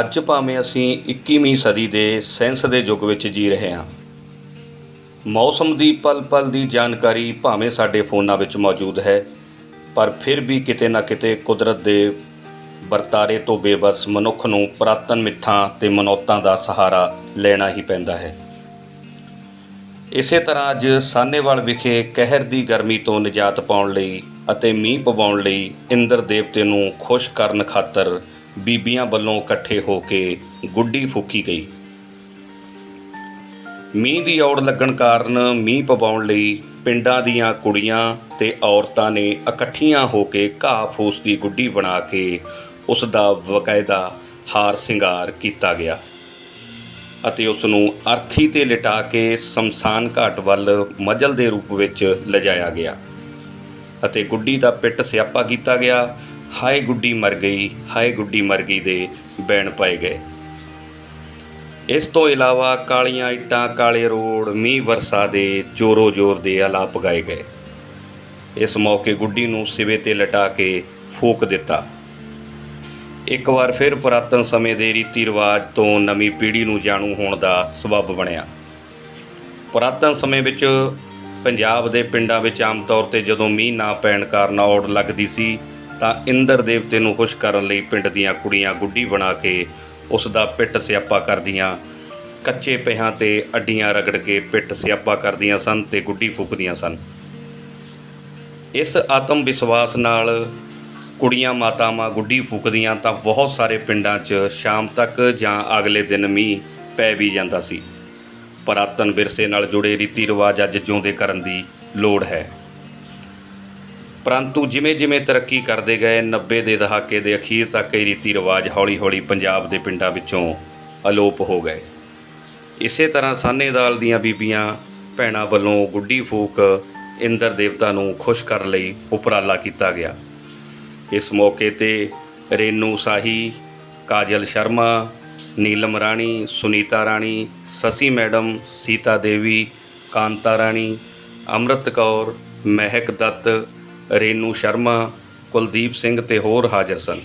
ਅੱਜ ਭਾਵੇਂ ਅਸੀਂ 21ਵੀਂ ਸਦੀ ਦੇ ਸੈਂਸ ਦੇ ਯੁੱਗ ਵਿੱਚ ਜੀ ਰਹੇ ਹਾਂ। ਮੌਸਮ ਦੀ ਪਲ-ਪਲ ਦੀ ਜਾਣਕਾਰੀ ਭਾਵੇਂ ਸਾਡੇ ਫੋਨਾਂ ਵਿੱਚ ਮੌਜੂਦ ਹੈ, ਪਰ ਫਿਰ ਵੀ ਕਿਤੇ ਨਾ ਕਿਤੇ ਕੁਦਰਤ ਦੇ ਵਰਤਾਰੇ ਤੋਂ ਬੇਬਸ ਮਨੁੱਖ ਨੂੰ ਪੁਰਾਤਨ ਮਿੱਥਾਂ ਤੇ ਮਨੌਤਾਂ ਦਾ ਸਹਾਰਾ ਲੈਣਾ ਹੀ ਪੈਂਦਾ ਹੈ। ਇਸੇ ਤਰ੍ਹਾਂ ਅੱਜ ਸਾਨੇਵਾਲ ਵਿਖੇ ਕਹਿਰ ਦੀ ਗਰਮੀ ਤੋਂ ਨਿਜਾਤ ਪਾਉਣ ਲਈ ਅਤੇ ਮੀਂਹ ਪਵਾਉਣ ਲਈ ਇੰਦਰ ਦੇਵਤੇ ਨੂੰ ਖੁਸ਼ ਕਰਨ ਖਾਤਰ ਬੀਬੀਆਂ ਵੱਲੋਂ ਇਕੱਠੇ ਹੋ ਕੇ ਗੁੱਡੀ ਫੂਕੀ ਗਈ। ਮੀਂਹ ਦੀ ਔੜ ਲੱਗਣ ਕਾਰਨ ਮੀਂਹ ਪਵਾਉਣ ਲਈ ਪਿੰਡਾਂ ਦੀਆਂ ਕੁੜੀਆਂ ਤੇ ਔਰਤਾਂ ਨੇ ਇਕੱਠੀਆਂ ਹੋ ਕੇ ਘਾਹ ਫੂਸ ਦੀ ਗੁੱਡੀ ਬਣਾ ਕੇ ਉਸ ਦਾ ਵਕਾਇਦਾ ਹਾਰ ਸ਼ਿੰਗਾਰ ਕੀਤਾ ਗਿਆ ਅਤੇ ਉਸ ਨੂੰ ਅਰਥੀ ਤੇ ਲਿਟਾ ਕੇ ਸ਼ਮਸ਼ਾਨ ਘਾਟ ਵੱਲ ਮਜਲ ਦੇ ਰੂਪ ਵਿੱਚ ਲਿਜਾਇਆ ਗਿਆ ਅਤੇ ਗੁੱਡੀ ਦਾ ਪਿੱਟ ਸਿਆਪਾ ਕੀਤਾ ਗਿਆ ਹਾਏ ਗੁੱਡੀ ਮਰ ਗਈ, ਹਾਏ ਗੁੱਡੀ ਮਰ ਗਈ ਦੇ ਬੈਣ ਪਾਏ ਗਏ। ਇਸ ਤੋਂ ਇਲਾਵਾ ਕਾਲੀਆਂ ਇੱਟਾਂ, ਕਾਲੇ ਰੋਡ ਮੀਂਹ ਵਰਸਾ ਦੇ ਜੋਰੋ ਜੋਰ ਦੇ ਆਲਾਪ ਗਾਏ ਗਏ। ਇਸ ਮੌਕੇ ਗੁੱਡੀ ਨੂੰ ਸਿਵੇ ਤੇ ਲਟਾ ਕੇ ਫੂਕ ਦਿੱਤਾ। ਇੱਕ ਵਾਰ ਫਿਰ ਪੁਰਾਤਨ ਸਮੇਂ ਦੇ ਰੀਤੀ ਰਿਵਾਜ ਤੋਂ ਨਵੀਂ ਪੀੜ੍ਹੀ ਨੂੰ ਜਾਣੂ ਹੋਣ ਦਾ ਸਬੱਬ ਬਣਿਆ। ਪੁਰਾਤਨ ਸਮੇਂ ਵਿੱਚ ਪੰਜਾਬ ਦੇ ਪਿੰਡਾਂ ਵਿੱਚ ਆਮ ਤੌਰ ਤੇ ਜਦੋਂ ਮੀਂਹ ਨਾ ਪੈਣ ਕਾਰਨ ਔੜ ਲੱਗਦੀ ਸੀ ਤਾਂ ਇੰਦਰ ਦੇਵਤੇ ਨੂੰ ਖੁਸ਼ ਕਰਨ ਲਈ ਪਿੰਡ ਦੀਆਂ ਕੁੜੀਆਂ ਗੁੱਡੀ ਬਣਾ ਕੇ ਉਸ ਦਾ ਪਿੱਟ ਸਿਆਪਾ ਕਰਦੀਆਂ, ਕੱਚੇ ਪਿਆਂ ਤੇ ਅੱਡੀਆਂ ਰਗੜ ਕੇ ਪਿੱਟ ਸਿਆਪਾ ਕਰਦੀਆਂ ਸਨ ਤੇ ਗੁੱਡੀ ਫੂਕਦੀਆਂ ਸਨ। ਇਸ ਆਤਮ ਵਿਸ਼ਵਾਸ ਨਾਲ ਕੁੜੀਆਂ ਮਾਤਾਵਾਂ ਗੁੱਡੀ ਫੂਕਦੀਆਂ ਤਾਂ ਬਹੁਤ ਸਾਰੇ ਪਿੰਡਾਂ 'ਚ ਸ਼ਾਮ ਤੱਕ ਜਾਂ ਅਗਲੇ ਦਿਨ ਮੀਂਹ ਪੈ ਵੀ ਜਾਂਦਾ ਸੀ। ਪੁਰਾਤਨ ਵਿਰਸੇ ਨਾਲ ਜੁੜੇ ਰੀਤੀ ਰਿਵਾਜ ਅੱਜ ਜਿਉਂਦੇ ਕਰਨ ਦੀ ਲੋੜ ਹੈ। ਪਰੰਤੂ ਜਿਵੇਂ-ਜਿਵੇਂ ਤਰੱਕੀ ਕਰਦੇ ਗਏ 90 ਦੇ ਦਹਾਕੇ ਦੇ ਅਖੀਰ ਤੱਕ ਇਹ ਰੀਤੀ ਰਿਵਾਜ ਹੌਲੀ-ਹੌਲੀ ਪੰਜਾਬ ਦੇ ਪਿੰਡਾਂ ਵਿੱਚੋਂ ਅਲੋਪ ਹੋ ਗਏ। ਇਸੇ ਤਰ੍ਹਾਂ ਸਾਨੇਦਾਲ ਦੀਆਂ ਬੀਬੀਆਂ, ਭੈਣਾਂ ਵੱਲੋਂ ਗੁੱਡੀ ਫੂਕ, ਇੰਦਰ ਦੇਵਤਾ ਨੂੰ ਖੁਸ਼ ਕਰਨ ਲਈ ਉਪਰਾਲਾ ਕੀਤਾ ਗਿਆ। ਇਸ ਮੌਕੇ ਤੇ ਰੇਨੂ ਸਾਹੀ, ਕਾਜਲ ਸ਼ਰਮਾ, ਨੀਲਮ ਰਾਣੀ, ਸੁਨੀਤਾ ਰਾਣੀ, ਸਸੀ ਮੈਡਮ, ਸੀਤਾ ਦੇਵੀ, ਕਾਂਤਾ ਰਾਣੀ, ਅੰਮ੍ਰਿਤ ਕੌਰ, ਮਹਿਕ ਦੱਤ ਰੇਨੂ ਸ਼ਰਮਾ ਕੁਲਦੀਪ ਸਿੰਘ ਤੇ ਹੋਰ ਹਾਜ਼ਰ ਸਨ।